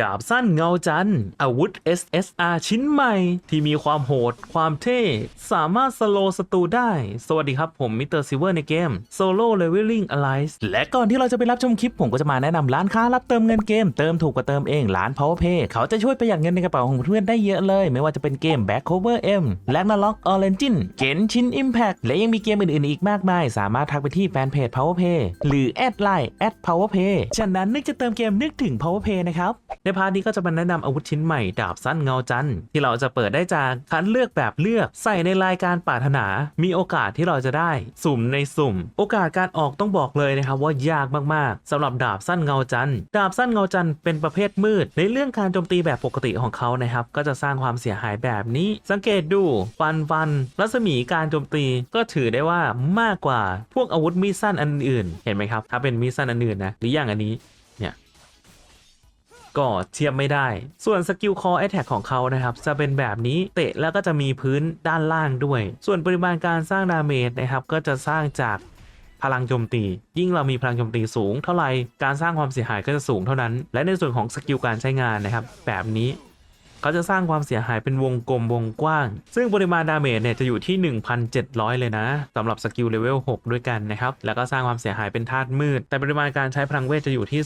ดาบสั้นเงาจันทร์อาวุธ SSR ชิ้นใหม่ ที่มีความโหด ความเท่ สามารถสโลว์ศัตรูได้ สวัสดีครับผมมิสเตอร์ซิเวอร์ในเกม Solo Leveling Alliance และก่อนที่เราจะไปรับชมคลิป ผมก็จะมาแนะนำร้านค้ารับเติมเงินเกม เติมถูกกว่าเติมเอง ร้าน PowerPay เขาจะช่วยประหยัดเงินในกระเป๋าของเพื่อนได้เยอะเลย ไม่ว่าจะเป็นเกม Back Cover M Ragnarok Origin Genshin Impact และยังมีเกมอื่นๆ อีกมากมาย สามารถทักไปที่แฟนเพจ PowerPay หรือแอดไลน์ @PowerPay ฉะนั้นนึกจะเติมเกมนึกถึง PowerPay นะครับในพาร์ทนี้ก็จะมาแนะนำอาวุธชิ้นใหม่ดาบสั้นเงาจันทร์ที่เราจะเปิดได้จากคัดเลือกแบบเลือกใส่ในรายการปรารถนา มีโอกาสที่เราจะได้ สุ่มในสุ่ม โอกาสการออกต้องบอกเลยนะครับว่ายากมากๆสำหรับดาบสั้นเงาจันทร์ดาบสั้นเงาจันทร์เป็นประเภทมืด ในเรื่องการโจมตีแบบปกติของเขานะครับก็จะสร้างความเสียหายแบบนี้ สังเกตดูฟันฟันรัศมีการโจมตีก็ถือได้ว่ามากกว่าพวกอาวุธมีดสั้นอันอื่น เห็นไหมครับถ้าเป็นมีดสั้นอันอื่นนะหรืออย่างอันนี้ ก็เทียบไม่ได้ ส่วนสกิลคอเอตแทกของเขานะครับ จะเป็นแบบนี้เตะแล้วก็จะมีพื้นด้านล่างด้วย ส่วนปริมาณการสร้างดาเมจนะครับก็จะสร้างจากพลังโจมตี ยิ่งเรามีพลังโจมตีสูง เท่าไหร่การสร้างความเสียหายก็จะสูงเท่านั้น และในส่วนของสกิลการใช้งานนะครับ แบบนี้ เขาจะสร้างความเสียหายเป็นวงกลมวงกว้าง ซึ่งปริมาณดาเมจเนี่ยจะอยู่ที่ 1,700 เลยนะสำหรับสกิลเลเวล 6 ด้วยกันนะครับ แล้วก็สร้างความเสียหายเป็นธาตุมืด แต่ปริมาณการใช้พลังเวทจะอยู่ที่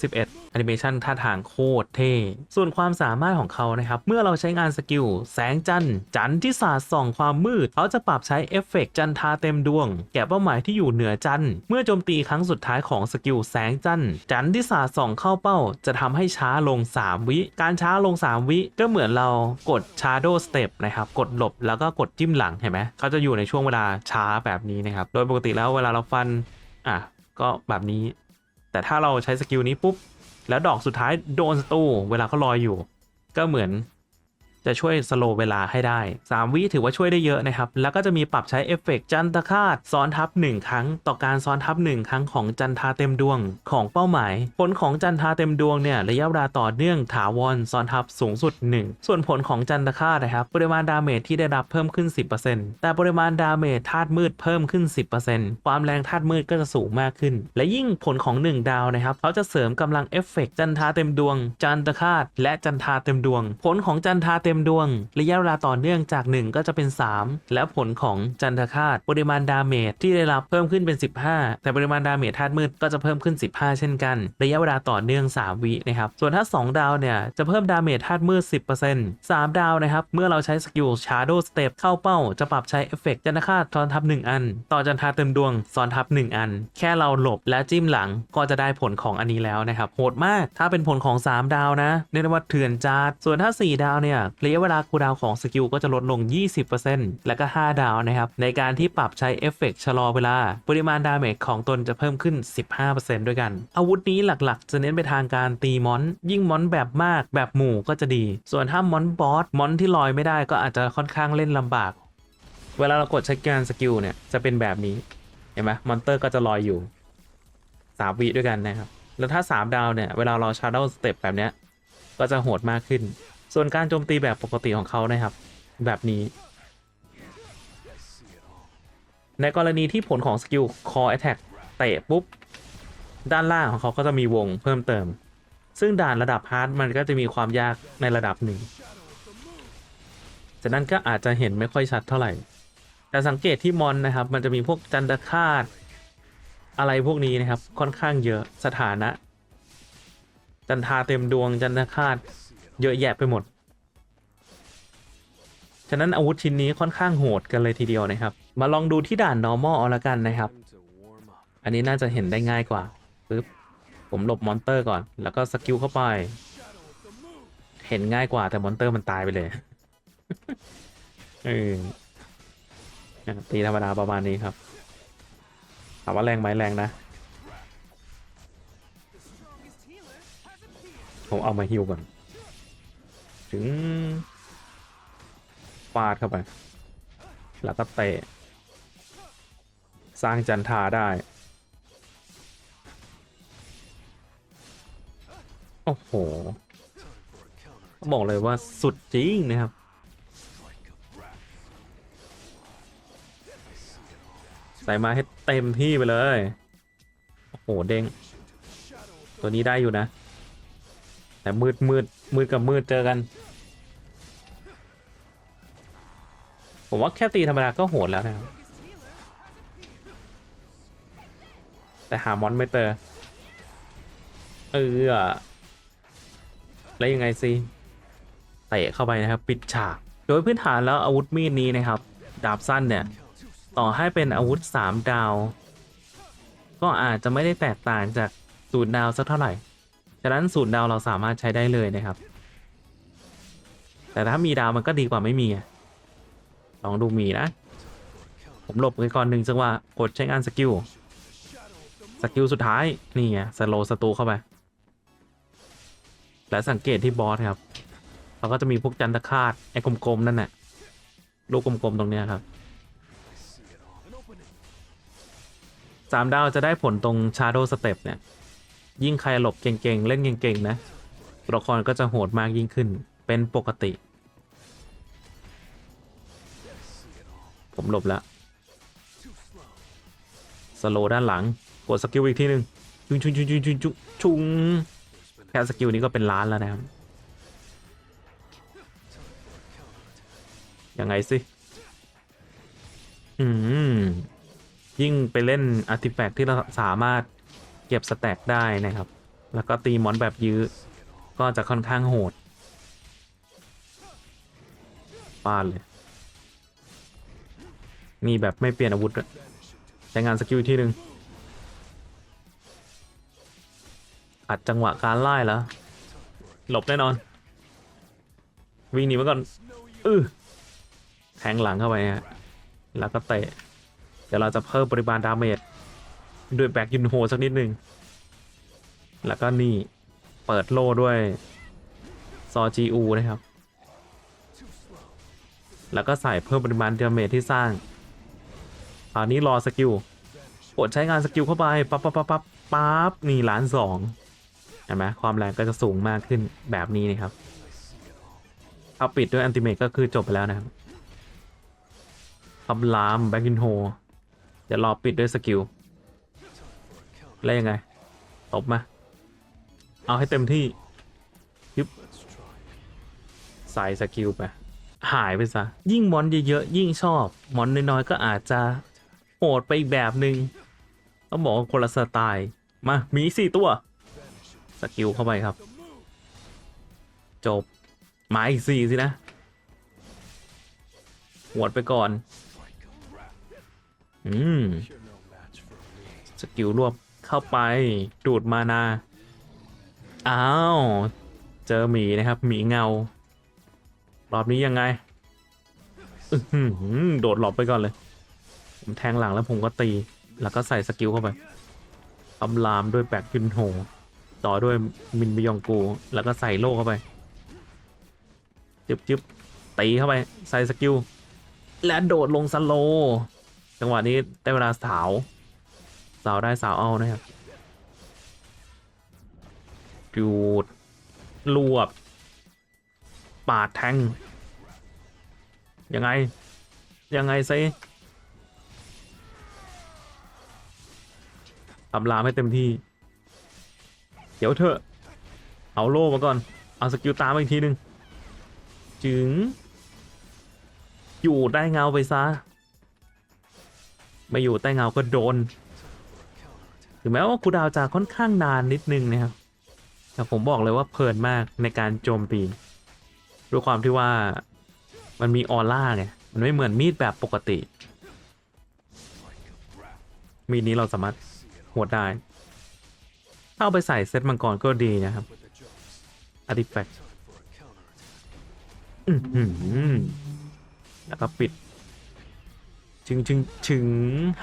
211แอนิเมชันท่าทางโคตรเท่ ส่วนความสามารถของเขานะครับ เมื่อเราใช้งานสกิลแสงจันทร์จันทร์ที่สาดส่องความมืด เขาจะปรับใช้เอฟเฟกต์จันทราเต็มดวง แก่เป้าหมายที่อยู่เหนือจันทร์เมื่อโจมตีครั้งสุดท้ายของสกิลแสงจันทร์จันทร์ที่สาดส่องเข้าเป้า จะทำให้ช้าลง 3 วิ การช้าลง 3 วิก็เหมือนเรากด Shadow Step นะครับ กดหลบแล้วก็กดจิ้มหลังเห็นไหมเขาจะอยู่ในช่วงเวลาช้าแบบนี้นะครับ โดยปกติแล้วเวลาเราฟัน อะ ก็แบบนี้ แต่ถ้าเราใช้สกิลนี้ปุ๊บ แล้วดอกสุดท้ายโดนศัตรูเวลาเขาลอยอยู่ ก็เหมือน จะช่วยสโลว์เวลาให้ได้ 3 วิถือว่าช่วยได้เยอะนะครับ แล้วก็จะมีปรับใช้เอฟเฟกต์จันทคาตซ้อนทับ 1 ครั้ง ต่อการซ้อนทับ 1 ครั้งของจันทาเต็มดวงของเป้าหมาย ผลของจันทาเต็มดวงเนี่ยระยะเวลาต่อเนื่องถาวรซ้อนทับสูงสุด 1 ส่วนผลของจันทคาตนะครับปริมาณดาเมจที่ได้รับเพิ่มขึ้น 10%แต่ปริมาณดาเมจธาตุมืดเพิ่มขึ้น 10%ความแรงธาตุมืดก็จะสูงมากขึ้น และยิ่งผลของ 1 ดาวนะครับเขาจะเสริมกำลังเอฟเฟกต์จันทาเต็มดวง จันทคาตและจันทาเต็มดวง ผลของจันทาเต็มดวง ระยะเวลาต่อเนื่องจาก 1 ก็จะเป็น 3 และผลของจันทคาตปริมาณดาเมจที่ได้รับเพิ่มขึ้นเป็น 15 แต่ปริมาณดาเมจธาตุมืดก็จะเพิ่มขึ้น 15 เช่นกัน ระยะเวลาต่อเนื่อง 3 วินะครับ ส่วนถ้า 2 ดาวเนี่ย จะเพิ่มดาเมจธาตุมืด 10% 3 ดาวนะครับ เมื่อเราใช้สกิล Shadow Step เข้าเป้า จะปรับใช้เอฟเฟกต์จันทคาตซ้อนทับ 1 อัน ต่อจันทาเต็มดวงซ้อนทับ 1 อัน แค่เราหลบและจิ้มหลังก็จะได้ผลของอันนี้แล้วนะครับโหดมากถ้าเป็นผลของ 3 ดาวนะเรียกได้ว่าเถื่อนจัดส่วนถ้า 4 ดาวเนี่ยระยะเวลาคูลดาวของสกิลก็จะลดลง 20%แล้วก็ 5 ดาวนะครับ ในการที่ปรับใช้เอฟเฟกต์ชะลอเวลา ปริมาณดาเมจของตนจะเพิ่มขึ้น 15%ด้วยกัน อาวุธนี้หลักๆ จะเน้นไปทางการตีมอน ยิ่งมอนแบบมากแบบหมู่ก็จะดี ส่วนถ้ามอนบอสมอนที่ลอยไม่ได้ก็อาจจะค่อนข้างเล่นลำบาก เวลาเรากดใช้การสกิลเนี่ยจะเป็นแบบนี้เห็นไหมมอนเตอร์ก็จะลอยอยู่3วิด้วยกันนะครับ แล้วถ้า 3 ดาวเนี่ย เวลาเราชาร์ d ด w สเต็ปแบบเนี้ย ก็จะโหดมากขึ้น ส่วนการโจมตีแบบปกติของเขานะครับ แบบนี้ ในกรณีที่ผลของสกิล Core Attack เตะปุ๊บ ด้านล่างของเขาก็จะมีวงเพิ่มเติม ซึ่งด่านระดับฮาร์ดมันก็จะมีความยากในระดับหนึ่งจากนั้นก็อาจจะเห็นไม่ค่อยชัดเท่าไหร่ แต่สังเกตที่มอนนะครับ มันจะมีพวกจันทคาตอะไรพวกนี้นะครับค่อนข้างเยอะสถานะ จันทาเต็มดวงจันทคาต เยอะแยะไปหมด ฉะนั้นอาวุธชิ้นนี้ค่อนข้างโหดกันเลยทีเดียวนะครับ มาลองดูที่ด่าน normal เอาละกันนะครับ อันนี้น่าจะเห็นได้ง่ายกว่าปึ๊บผมหลบมอนเตอร์ก่อน แล้วก็สกิลเข้าไป เห็นง่ายกว่าแต่มอนเตอร์มันตายไปเลยเออตีธรรมดาประมาณนี้ครับถามว่าแรงไหมแรงนะ ผมเอามาฮิวก่อน ถึงฟาดเข้าไป แล้วก็เตะ สร้างจันทาได้ โอ้โห บอกเลยว่าสุดจริงนะครับใส่มาให้เต็มที่ไปเลย โอ้โห เด้ง ตัวนี้ได้อยู่นะ แต่มืดมืดมืดกับมืดเจอกัน ผมว่าแค่ตีธรรมดาก็โหดแล้วนะครับ แต่หามอนไม่เจอเออแล้วยังไงสิเตะเข้าไปนะครับ ปิดฉาก โดยพื้นฐานแล้วอาวุธมีดนี้นะครับ ดาบสั้นเนี่ย ต่อให้เป็นอาวุธ 3 ดาว ก็อาจจะไม่ได้แตกต่างจากศูนย์ดาวสักเท่าไหร่ะนั้นศูนย์ดาวเราสามารถใช้ได้เลยนะครับ แต่ถ้ามีดาวมันก็ดีกว่าไม่มีลองดูมีนะ ผมหลบไปก่อนหนึ่งจังหวะกดใช้งานสกิลสกิลสุดท้ายนี่ไงสโลสตูเข้าไป และสังเกตที่บอสครับเราก็จะมีพวกจันทคาตไอ้กลมๆนั่นแหละลูกกลมๆตรงเนี้ยครับสามดาวจะได้ผลตรงชาร์โดสเต็ปเนี่ย ยิ่งใครหลบเก่งๆ เล่นเก่งๆ นะตัวละครก็จะโหดมากยิ่งขึ้น เป็นปกติ ผมหลบแล้ว สโลด้านหลัง กดสกิลอีกทีหนึ่งชุงชุงชุงชุงชุงชุงชุงแค่สกิลนี้ก็เป็นล้านแล้วนะครับ ยังไงสิอืมยิ่งไปเล่นอาร์ติแฟกต์ที่เราสามารถ เก็บสแต็กได้นะครับ แล้วก็ตีมอนแบบยื้อ ก็จะค่อนข้างโหดปาดเลยมีแบบไม่เปลี่ยนอาวุธใช้งานสกิลที่หนึ่งอัดจังหวะการไล่แล้ว หลบแน่นอน วิ่งหนีมาก่อนอือแทงหลังเข้าไปฮะแล้วก็เตะ เดี๋ยวเราจะเพิ่มปริมาณดาเมจ ด้วยแบ็กยุนโฮสักนิดหนึ่งแล้วก็นี่ เปิดโล่ด้วย ซอจีอูนะครับ แล้วก็ใส่เพิ่มปริมาณเดาเมจที่สร้างคราวนี้รอสกิลกดใช้งานสกิลเข้าไปปั๊บปั๊บปั๊บปั๊บปั๊บนี่ล้านสองเห็นไหมความแรงก็จะสูงมากขึ้นแบบนี้นะครับ เอาปิดด้วยอันติเมตก็คือจบไปแล้วนะครับคำรามแบ็กินโฮเดี๋ยวรอปิดด้วยสกิล แล้วยังไงตบมา เอาให้เต็มที่ยึบใส่สกิลไป หายไปซะ ยิ่งมอนเยอะๆยิ่งชอบ มอนน้อยๆก็อาจจะโหดไปอีกแบบหนึ่งต้องบอกว่าคนละสไตล์ มามีสี่ตัว สกิลเข้าไปครับ จบมาอีกสี่สินะหวดไปก่อน อืม สกิลรวบ เข้าไปดูดมานาอ้าวเจอหมีนะครับหมีเงารอบนี้ยังไงโดดหลบไปก่อนเลย ผมแทงหลังแล้วผมก็ตี แล้วก็ใส่สกิลเข้าไปอำลามด้วยแบกยุนโหต่อด้วยมินบิยองกู แล้วก็ใส่โล่เข้าไปจึบจึบตีเข้าไป ใส่สกิล และโดดลงสโล จังหวะนี้ได้เวลาสาว สาวได้สาวเอานะครับดูดรวบ ปาดแทง ยังไง ยังไงซิทำลามให้เต็มที่ เดี๋ยวเถอะ เอาโล่มาก่อน เอาสกิลตามอีกทีหนึ่งจึง อยู่ได้เงาไปซะ ไม่อยู่ใต้เงาก็โดน ถึงแม้ว่าคูดาวจะค่อนข้างนานนิดนึงนะครับแต่ผมบอกเลยว่าเพลินมากในการโจมตีด้วยความที่ว่ามันมีออร่าไงมันไม่เหมือนมีดแบบปกติ มีดนี้เราสามารถหวดได้ถ้าเอาไปใส่เซตมังกรก็ดีนะครับ Artifact อื้อหือแล้วก็ปิด ชึงชึงชึง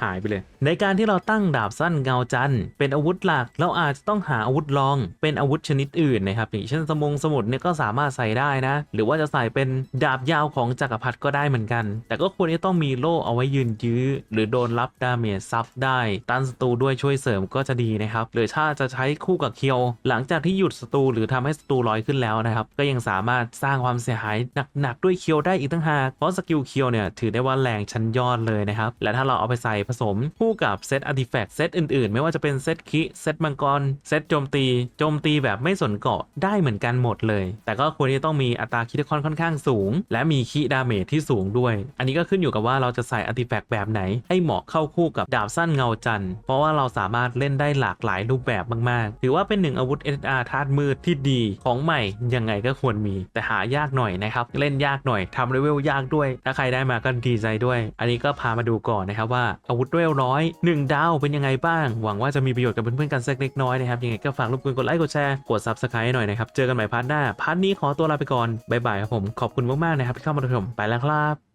หายไปเลย ในการที่เราตั้งดาบสั้นเงาจันทร์เป็นอาวุธหลัก เราอาจจะต้องหาอาวุธรองเป็นอาวุธชนิดอื่นนะครับอย่างเช่นสมงสมุดเนี่ยก็สามารถใส่ได้นะ หรือว่าจะใส่เป็นดาบยาวของจักรพรรดิก็ได้เหมือนกัน แต่ก็ควรที่ต้องมีโล่เอาไว้ยืนยื้อ หรือโดนรับดาเมจซับได้ตันศัตรูด้วยช่วยเสริมก็จะดีนะครับหรือถ้าจะใช้คู่กับเคียว หลังจากที่หยุดศัตรูหรือทำให้ศัตรูลอยขึ้นแล้วนะครับก็ยังสามารถสร้างความเสียหายหนักๆด้วยเคียวได้อีกตั้งหากเพราะสกิลเคียวเนี่ยถือได้ว่าแรงชั้นยอดเลยเลยนะครับ และถ้าเราเอาไปใส่ผสมคู่กับเซตอาร์ติแฟกต์เซตอื่นๆ ไม่ว่าจะเป็นเซตคิเซตมังกรเซตโจมตีโจมตีแบบไม่สนเกาะได้เหมือนกันหมดเลย แต่ก็ควรที่จะต้องมีอัตราคิดคอนค่อนข้างสูง และมีคิดาเมจที่สูงด้วย อันนี้ก็ขึ้นอยู่กับว่าเราจะใส่อาร์ติแฟกต์แบบไหน ให้เหมาะเข้าคู่กับดาบสั้นเงาจันทร์เพราะว่าเราสามารถเล่นได้หลากหลายรูปแบบมากๆ ถือว่าเป็นหนึ่งอาวุธ SR ธาตุมืดที่ดีของใหม่ยังไงก็ควรมี แต่หายากหน่อยนะครับ เล่นยากหน่อยทำเลเวลยากด้วย ถ้าใครได้มาก็ดีใจด้วย อันนี้ก็ามาดูก่อนนะครับว่าอาวุธเลเวลร้อยหนึ่งดาวเป็นยังไงบ้าง หวังว่าจะมีประโยชน์กับเพื่อนๆกันสักเล็กน้อยนะครับยังไงก็ฝากรบกวนกดไลค์กดแชร์กด s u b s c r i b ์หน่อยนะครับเจอกันใหม่พาร์ทหน้าพาร์ทนี้ขอตัวลาไปก่อนบ๊ายบายครับผมขอบคุณมากๆนะครับที่เข้ามาชมไปแล้วครับ